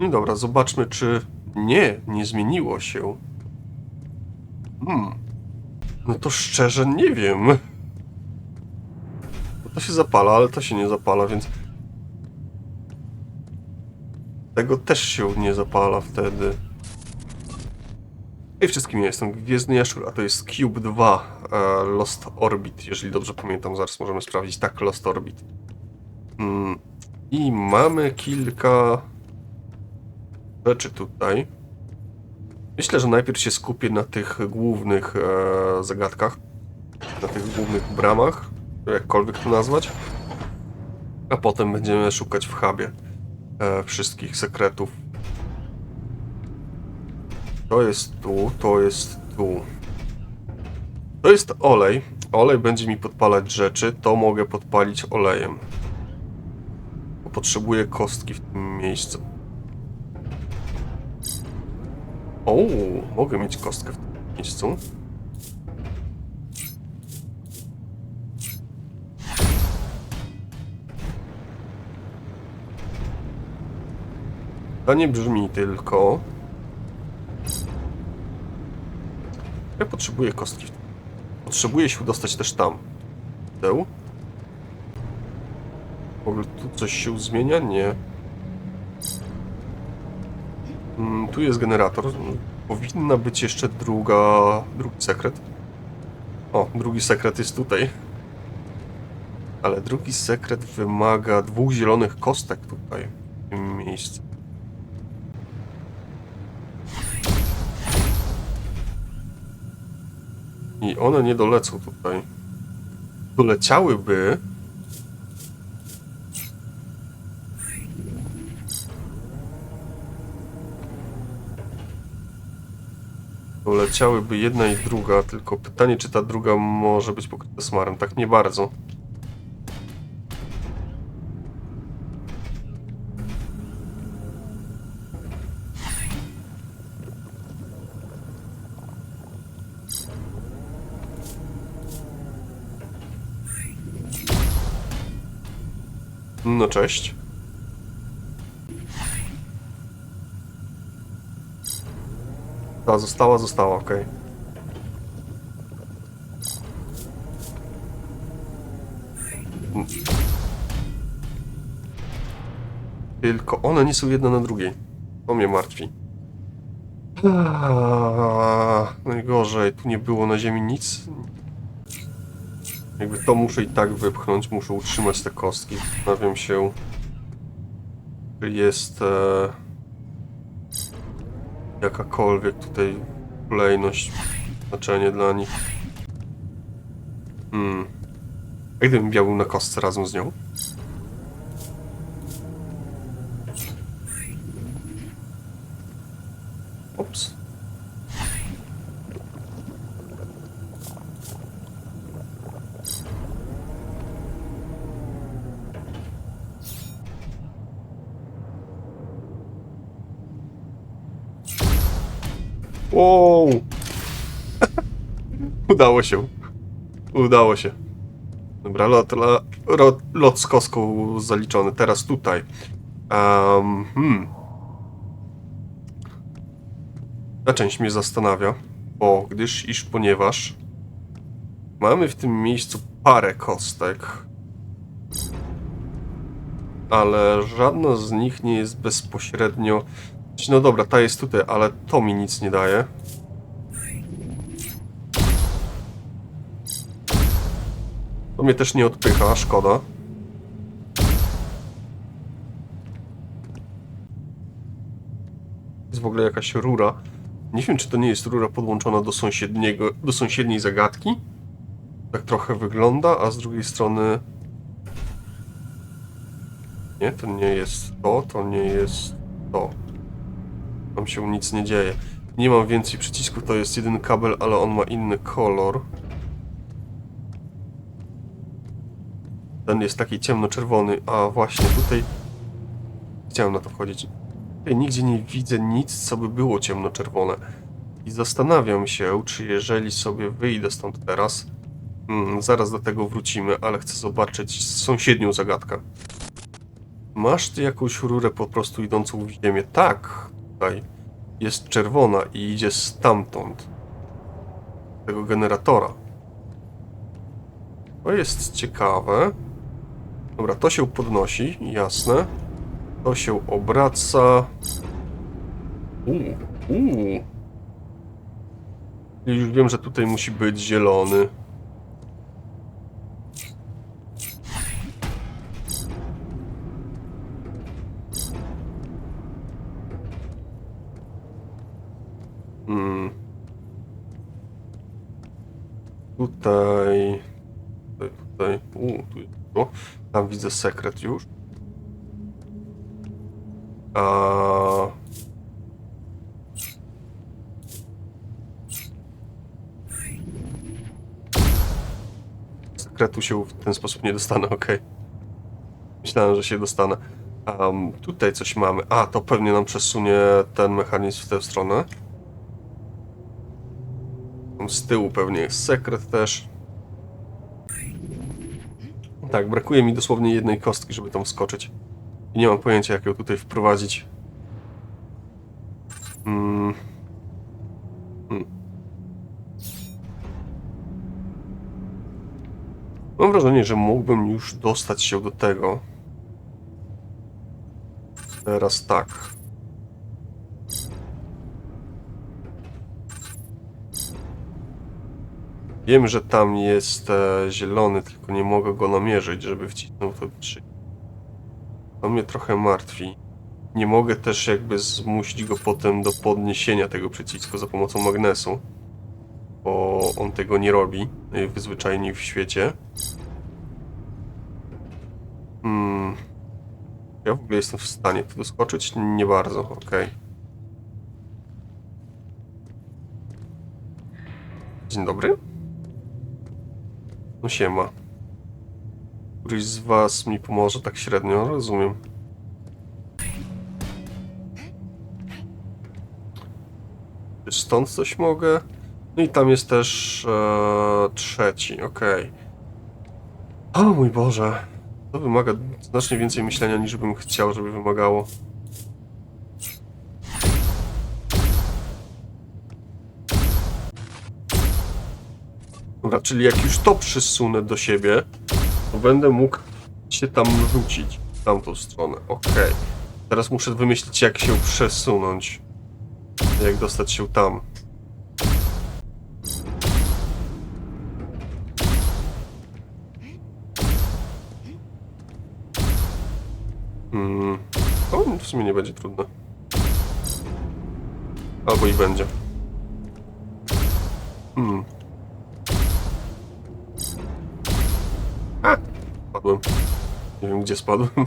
No dobra, zobaczmy, czy nie, nie zmieniło się. Hmm. No to szczerze nie wiem. To się zapala, ale to się nie zapala, więc... Tego też się nie zapala wtedy. Hej wszystkim, ja jestem Gwiezdny Jaszczur, a to jest Cube 2 e, Lost Orbit, jeżeli dobrze pamiętam, zaraz możemy sprawdzić. Tak, Lost Orbit. Mm, I mamy kilka rzeczy tutaj. Myślę, że najpierw się skupię na tych głównych e, zagadkach, na tych głównych bramach, jakkolwiek to nazwać, a potem będziemy szukać w hubie e, wszystkich sekretów. To jest tu, to jest tu. To jest olej. Olej będzie mi podpalać rzeczy, to mogę podpalić olejem. Bo potrzebuję kostki w tym miejscu. O, mogę mieć kostkę w tym miejscu. Pytanie brzmi tylko... Ja potrzebuję kostki. Potrzebuję się dostać też tam. Deł? W ogóle tu coś się zmienia? Nie. Mm, tu jest generator. Powinna być jeszcze druga, drugi sekret. O, drugi sekret jest tutaj. Ale drugi sekret wymaga dwóch zielonych kostek tutaj, w tym miejscu. I one nie dolecą tutaj. Doleciałyby. Doleciałyby jedna i druga, tylko pytanie, czy ta druga może być pokryta smarem. Tak nie bardzo. No cześć. Ta została, została, okej. Mm. Tylko one nie są jedna na drugiej. To mnie martwi. Najgorzej, tu nie było na ziemi nic. Jakby to muszę i tak wypchnąć, muszę utrzymać te kostki. Zastanawiam się, czy jest e, jakakolwiek tutaj kolejność, znaczenie dla nich. Hmm. A gdybym biał na kostce razem z nią? Wow! Udało się. Udało się. Dobra, lot, ro, lot z kostką zaliczony. Teraz tutaj. Um, hmm. Ta część mnie zastanawia, bo gdyż, iż ponieważ mamy w tym miejscu parę kostek, ale żadna z nich nie jest bezpośrednio no dobra, ta jest tutaj, ale to mi nic nie daje. To mnie też nie odpycha, szkoda. Jest w ogóle jakaś rura. Nie wiem, czy to nie jest rura podłączona do sąsiedniego, do sąsiedniej zagadki. Tak trochę wygląda, a z drugiej strony... Nie, to nie jest to, to nie jest to. Tam się nic nie dzieje. Nie mam więcej przycisków, to jest jeden kabel, ale on ma inny kolor. Ten jest taki ciemnoczerwony, a właśnie tutaj... Chciałem na to wchodzić. Tutaj nigdzie nie widzę nic, co by było ciemnoczerwone. I zastanawiam się, czy jeżeli sobie wyjdę stąd teraz... Hmm, zaraz do tego wrócimy, ale chcę zobaczyć sąsiednią zagadkę. Masz ty jakąś rurę po prostu idącą w ziemię? Tak, tutaj jest czerwona i idzie stamtąd. Tego generatora. To jest ciekawe. Dobra, to się podnosi, jasne. To się obraca. Uuu, uuu. Już wiem, że tutaj musi być zielony. Hmm. Tutaj. Tutaj, tutaj. Uuu, tu jest. O, tam widzę sekret już. A. Sekretu się w ten sposób nie dostanę, okej. Myślałem, że się dostanę. Um, tutaj coś mamy. A, to pewnie nam przesunie ten mechanizm w tę stronę. Z tyłu pewnie jest sekret też. Tak, brakuje mi dosłownie jednej kostki, żeby tam wskoczyć. I nie mam pojęcia, jak ją tutaj wprowadzić. Mm. Hmm. Mam wrażenie, że mógłbym już dostać się do tego. Teraz tak. Wiem, że tam jest e, zielony, tylko nie mogę go namierzyć, żeby wcisnął to trzy. To mnie trochę martwi. Nie mogę też jakby zmusić go potem do podniesienia tego przycisku za pomocą magnesu, bo on tego nie robi najwyzwyczajniej w świecie. Hmm. Ja w ogóle jestem w stanie tu doskoczyć? Nie bardzo, okej. Dzień dobry. No siema. Któryś z was mi pomoże tak średnio, rozumiem. Czy stąd coś mogę? No i tam jest też e, trzeci, okej. O mój Boże. To wymaga znacznie więcej myślenia niż bym chciał, żeby wymagało. Czyli jak już to przysunę do siebie, to będę mógł się tam rzucić w tamtą stronę. Okej. Teraz muszę wymyślić, jak się przesunąć. Jak dostać się tam. Hmm. O, w sumie nie będzie trudne. Albo i będzie. Hmm. Spadłem. Nie wiem, gdzie spadłem. Eee...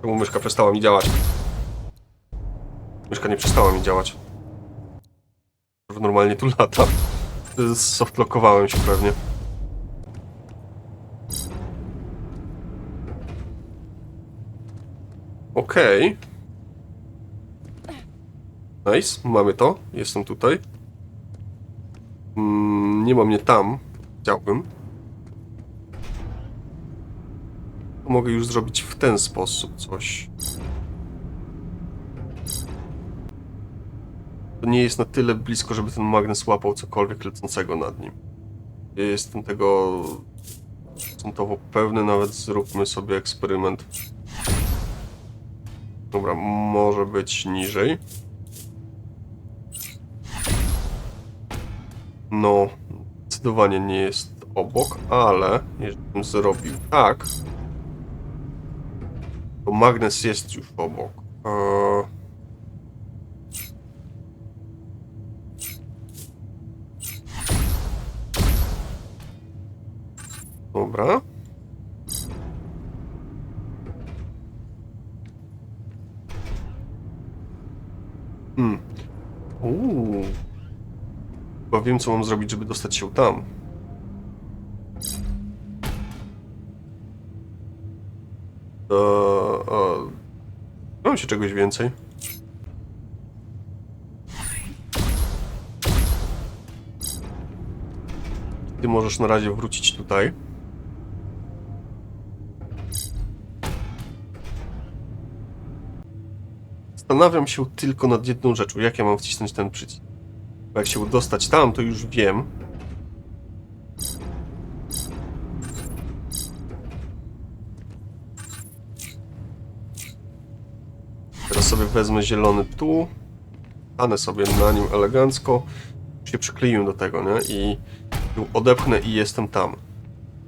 Czemu myszka przestała mi działać? Myszka nie przestała mi działać. Normalnie tu lata. Softlockowałem się pewnie. Okej. Nice, mamy to. Jestem tutaj. Mm, nie ma mnie tam. Chciałbym. Mogę już zrobić w ten sposób coś. To nie jest na tyle blisko, żeby ten magnes łapał cokolwiek lecącego nad nim. Jestem tego procentowo pewny, nawet zróbmy sobie eksperyment. Dobra, może być niżej. No, zdecydowanie nie jest obok, ale jeżeli zrobił tak, to magnes jest już obok. Eee... Dobra. co mam zrobić, żeby dostać się tam. E, to... Mam się czegoś więcej. Ty możesz na razie wrócić tutaj. Zastanawiam się tylko nad jedną rzeczą, jak ja mam wcisnąć ten przycisk. Bo jak się dostać tam, to już wiem. Teraz sobie wezmę zielony tu. Stanę sobie na nim elegancko. Się przykleiłem do tego, nie? I odepchnę i jestem tam.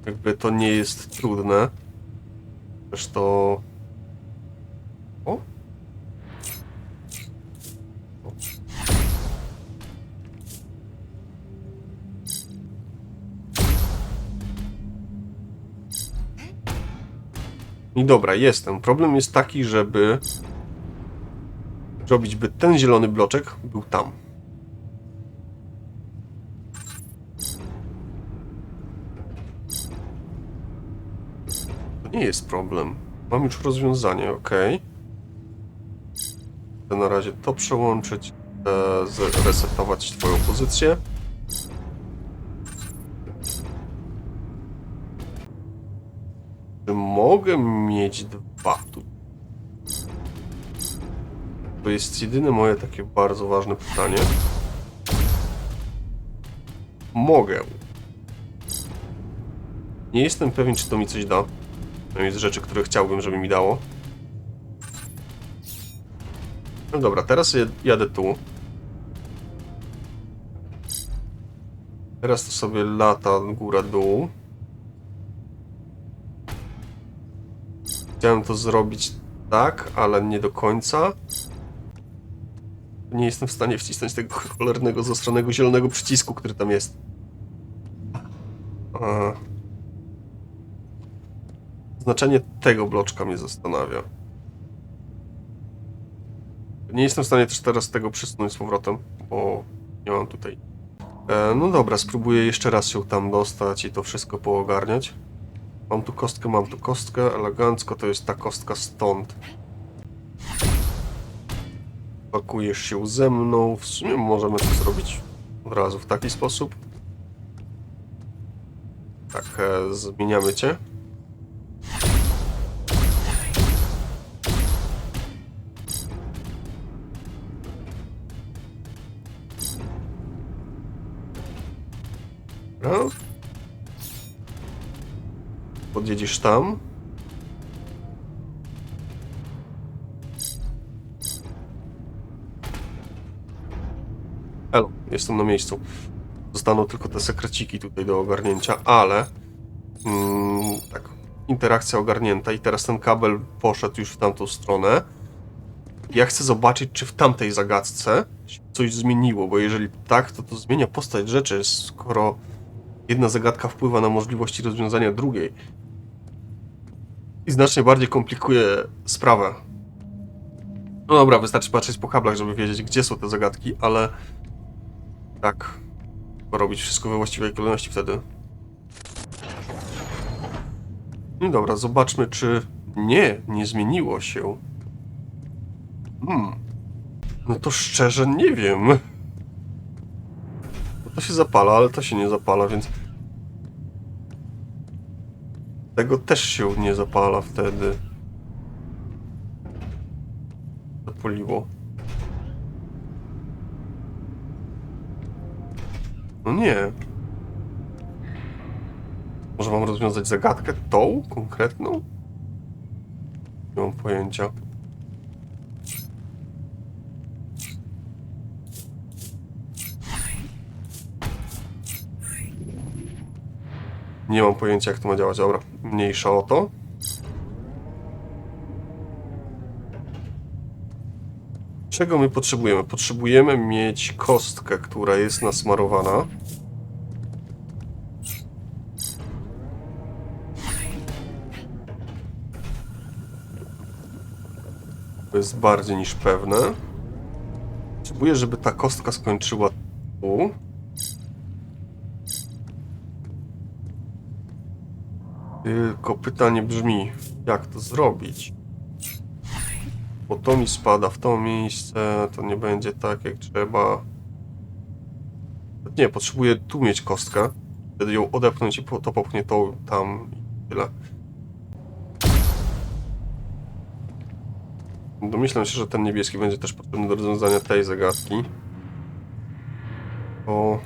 Jakby to nie jest trudne. Zresztą... dobra, jestem. Problem jest taki, żeby zrobić, by ten zielony bloczek był tam. To nie jest problem. Mam już rozwiązanie, ok. Chcę na razie to przełączyć, e, zresetować twoją pozycję. Czy mogę mieć dwa tu? To jest jedyne moje takie bardzo ważne pytanie. Mogę. Nie jestem pewien, czy to mi coś da. To jest rzeczy, które chciałbym, żeby mi dało. No dobra, teraz jadę tu. Teraz to sobie lata góra-dół. Chciałem to zrobić tak, ale nie do końca. Nie jestem w stanie wcisnąć tego cholernego, zastrzonego zielonego przycisku, który tam jest. Znaczenie tego bloczka mnie zastanawia. Nie jestem w stanie też teraz tego przesunąć z powrotem, bo nie mam tutaj. E, no dobra, spróbuję jeszcze raz się tam dostać i to wszystko poogarniać. Mam tu kostkę, mam tu kostkę, elegancko to jest ta kostka stąd. Pakujesz się ze mną, w sumie możemy to zrobić od razu w taki sposób. Tak, e, zmieniamy cię. Dobra. Podjedziesz tam. Elo, jestem na miejscu. Zostaną tylko te sekreciki tutaj do ogarnięcia, ale mm, tak, interakcja ogarnięta i teraz ten kabel poszedł już w tamtą stronę. Ja chcę zobaczyć, czy w tamtej zagadce coś zmieniło, bo jeżeli tak, to to zmienia postać rzeczy, skoro jedna zagadka wpływa na możliwości rozwiązania drugiej. I znacznie bardziej komplikuje sprawę. No dobra, wystarczy patrzeć po kablach, żeby wiedzieć, gdzie są te zagadki, ale tak, robić wszystko we właściwej kolejności wtedy. No dobra, zobaczmy, czy nie, nie zmieniło się. Hmm. No to szczerze nie wiem. To się zapala, ale to się nie zapala, więc... Tego też się nie zapala wtedy. Zapoliło. No nie. Może mam rozwiązać zagadkę tą konkretną? Nie mam pojęcia. Nie mam pojęcia, jak to ma działać. Dobra, mniejsza o to. Czego my potrzebujemy? Potrzebujemy mieć kostkę, która jest nasmarowana. To jest bardziej niż pewne. Potrzebuję, żeby ta kostka skończyła tu. Tylko pytanie brzmi, jak to zrobić? Bo to mi spada w to miejsce, to nie będzie tak jak trzeba. Nie, potrzebuję tu mieć kostkę. Wtedy ją odepchnąć i to popchnie to tam i tyle. Domyślam się, że ten niebieski będzie też potrzebny do rozwiązania tej zagadki. O.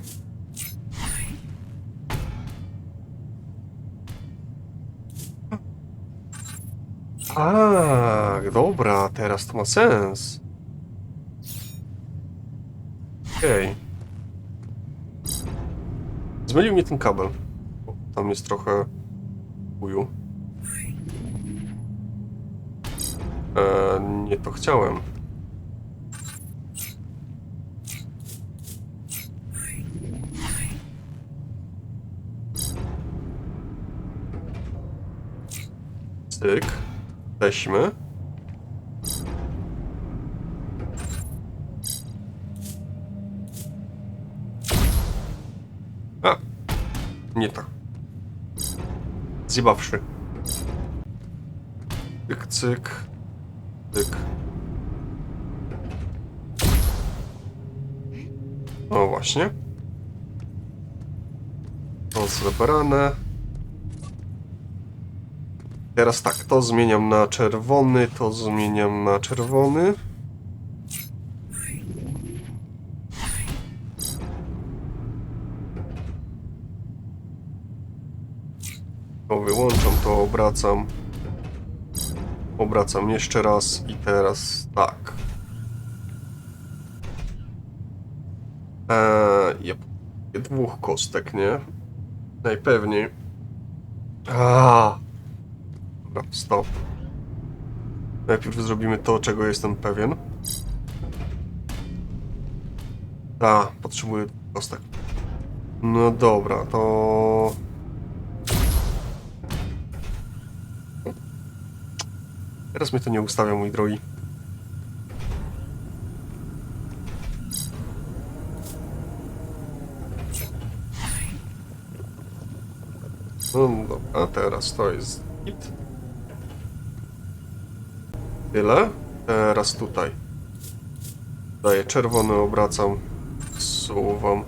Tak, dobra, teraz to ma sens. Okej. Zmylił mnie ten kabel. Bo Tam jest trochę uju. E, nie to chciałem. Cyk. Weźmy. A. Nie tak. Zjebawszy. Cyk, cyk. Cyk. O właśnie. To zebrane. Teraz tak, to zmieniam na czerwony, to zmieniam na czerwony. To wyłączam, to obracam. Obracam jeszcze raz i teraz tak. Eee, jep. Dwóch kostek, nie? Najpewniej. A. Dobra, stop. Najpierw zrobimy to, czego jestem pewien. Ta, potrzebuję kostek. No dobra, to... Teraz mnie to nie ustawia, mój drogi. No dobra, teraz to jest git. Tyle. Teraz tutaj. Daję czerwony, obracam, suwam.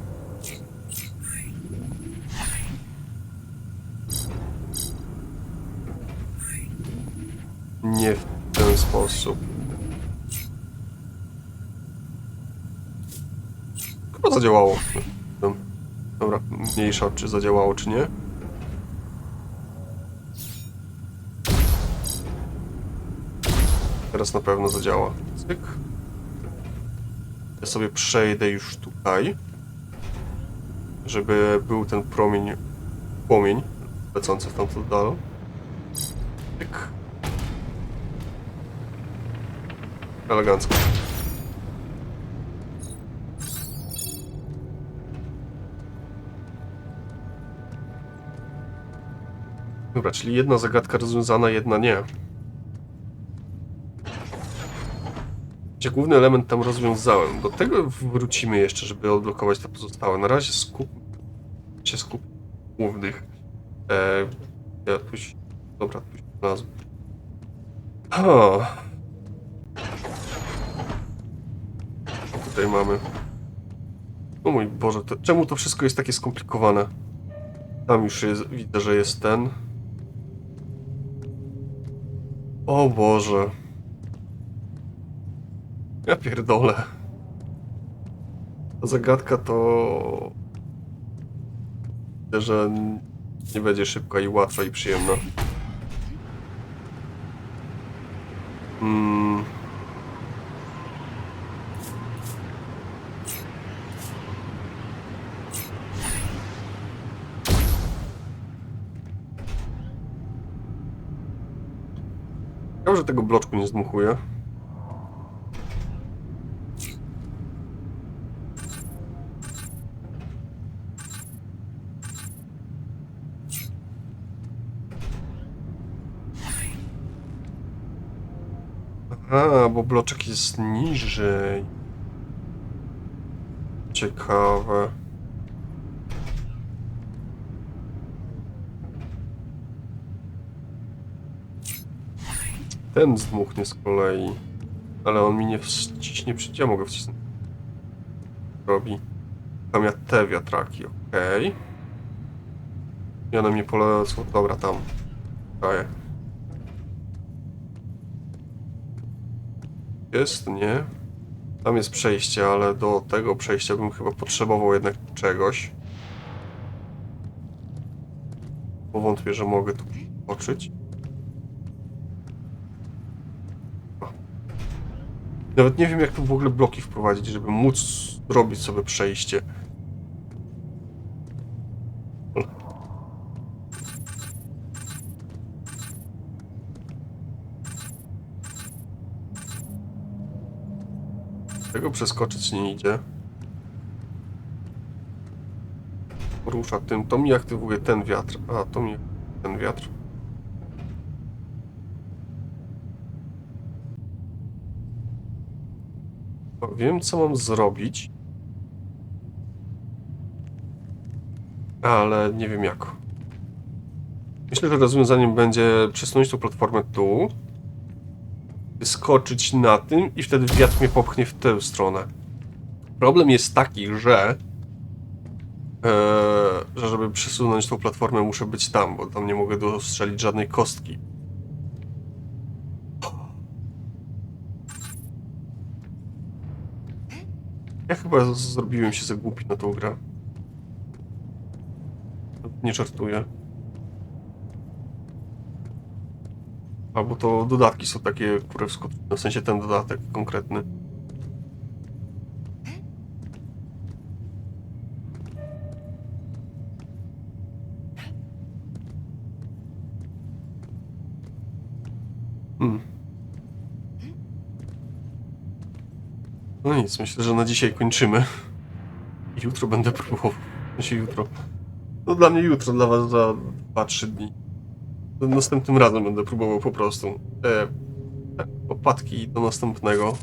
Nie w ten sposób. Chyba zadziałało. Dobra, mniejsza czy zadziałało, czy nie. Teraz na pewno zadziała. Cyk. Ja sobie przejdę już tutaj, żeby był ten promień, płomień lecący w tamtą dal. Cyk. Elegancko. Dobra, czyli jedna zagadka rozwiązana, jedna nie. Gdzie główny element tam rozwiązałem. Do tego wrócimy jeszcze, żeby odblokować te pozostałe. Na razie skup się skup głównych. E, ja się... Dobra, się znalazłem. Ha. Co tutaj mamy? O mój Boże, to, czemu to wszystko jest takie skomplikowane? Tam już jest, widzę, że jest ten. O Boże. Ja pierdolę. Zagadka to... Myślę, że nie będzie szybka i łatwa i przyjemna. Mm. Ciekawe, że tego bloczku nie zdmuchuję. Aha, bo bloczek jest niżej. Ciekawe. Ten zdmuchnie z kolei. Ale on mi nie wciśnie. Ja mogę wcisnąć. Robi. Tam ja te wiatraki, okej. I one mnie polecą. Dobra, tam. Daję. Jest? Nie. Tam jest przejście, ale do tego przejścia bym chyba potrzebował jednak czegoś. Powątpię, że mogę tu oczyć. Nawet nie wiem, jak tu w ogóle bloki wprowadzić, żeby móc zrobić sobie przejście. Tego przeskoczyć nie idzie. Rusza tym. To mi aktywuje ten wiatr. A, to mi ten wiatr. Wiem, co mam zrobić. Ale nie wiem jak. Myślę, że rozwiązaniem będzie przesunąć tą platformę tu, skoczyć na tym i wtedy wiatr mnie popchnie w tę stronę. Problem jest taki, że, e, że żeby przesunąć tą platformę muszę być tam, bo tam nie mogę dostrzelić żadnej kostki. Ja chyba zrobiłem się za głupi na tą grę. Nie żartuję. Albo to dodatki są takie, które wskoczą. W sensie ten dodatek konkretny. Hmm. No nic, myślę, że na dzisiaj kończymy. Jutro będę próbował. W sensie jutro. No dla mnie jutro, dla was za 2-3 dni. Następnym razem będę próbował po prostu. E, opadki do następnego.